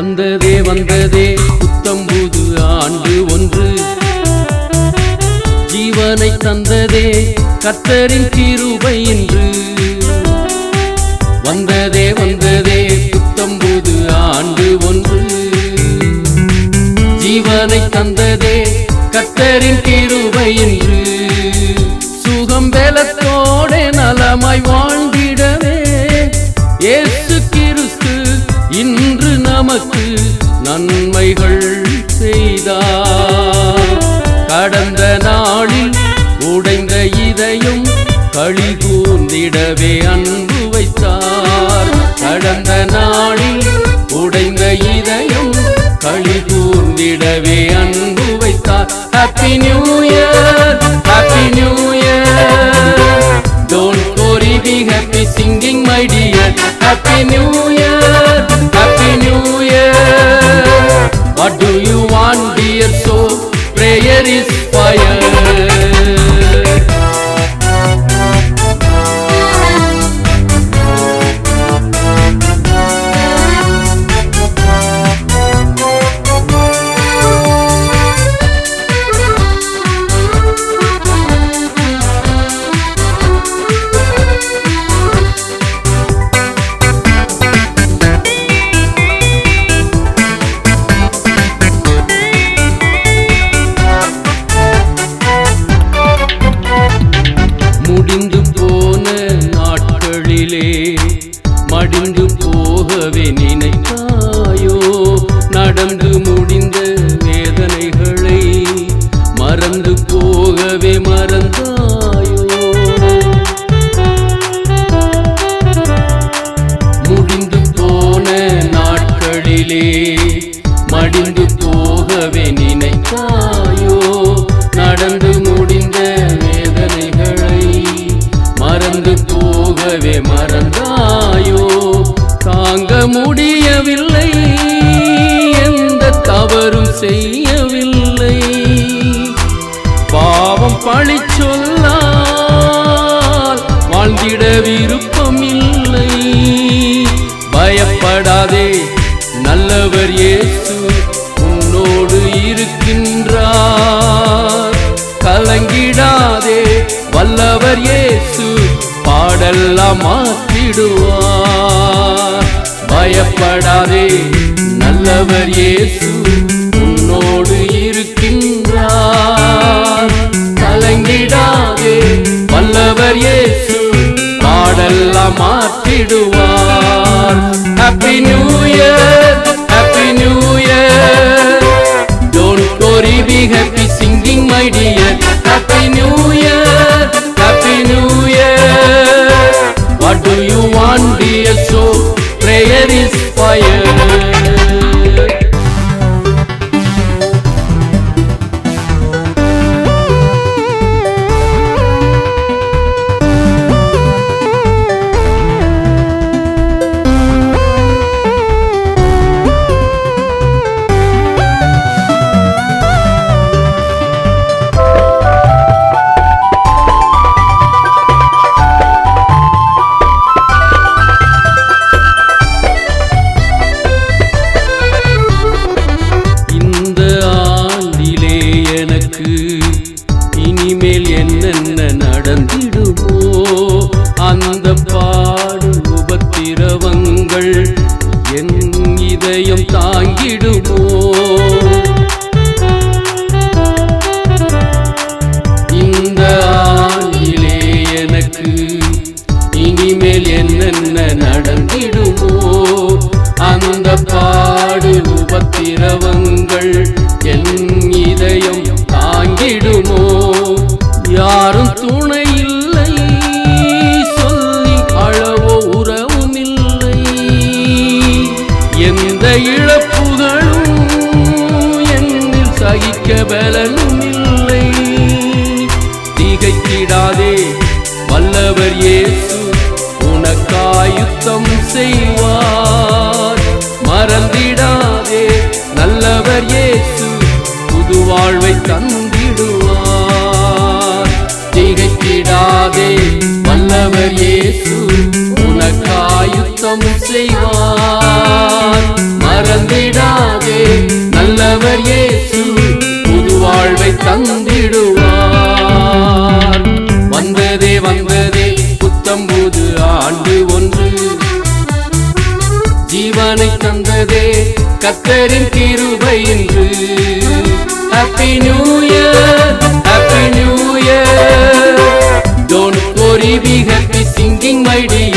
வந்ததே வந்ததே புத்தம்புது ஆண்டு ஒன்று. ஜீவனை தந்ததே கத்தரின் கிருபை என்று வந்ததே வந்ததே புத்தம்புது ஆண்டு ஒன்று. ஜீவனை தந்ததே கத்தரின் கிருபை என்று சுகம் பலத்தோட நலமாய் வாழ்ந்திடவே நன்மைகள் செய்தார் கடந்த நாளில் உடைந்த இதயம் களி கூந்திடவே அன்பு வைத்தார். கடந்த நாள் போகவே நினைத்தாயோ? நடந்து முடிந்த வேதனைகளை மறந்து போகவே மறந்தாயோ? முடிந்து போன நாட்களிலே செய்யவில்லை பாவம் பழி சொல்லால் வாழ்ந்திட விருப்பம் இல்லை பயப்படாதே நல்லவர் இயேசு உன்னோடு இருக்கின்றார். கலங்கிடாதே வல்லவர் இயேசு பாடெல்லாம் மாற்றிடுவார். பயப்படாதே நல்லவர் இயேசு உன்னோடு இருக்கின்றார் கலங்கிடாதே வல்லவர் இயேசு பாடெல்லாம் மாற்றிடுவார் happy new year happy new year don't worry be happy singing my dear happy new year happy new year what do you want dear so prayer is fire என்னென்ன நடந்திடுமோ அந்த பாடு உபத்திரவங்கள் என் இதயம் தாங்கிடுமோ. இந்த ஆண்டிலே எனக்கு இனிமேல் என்னென்ன நடந்திடுமோ அந்த பாடு உபத்திரவங்கள் பலனும் இல்லை. திகைத்திடாதே வல்லவர் இயேசு உனக்காயுத்தம் செய்வார். மறந்திடாதே நல்லவர் இயேசு புது வாழ்வை தந்திடுவார். திகைத்திடாதே வல்லவர் இயேசு உனக்காயுத்தம் செய்வார். ஜீவனை தந்ததே. கத்தரின் கிருபை என்று happy new year happy new year don't worry be happy singing my dear.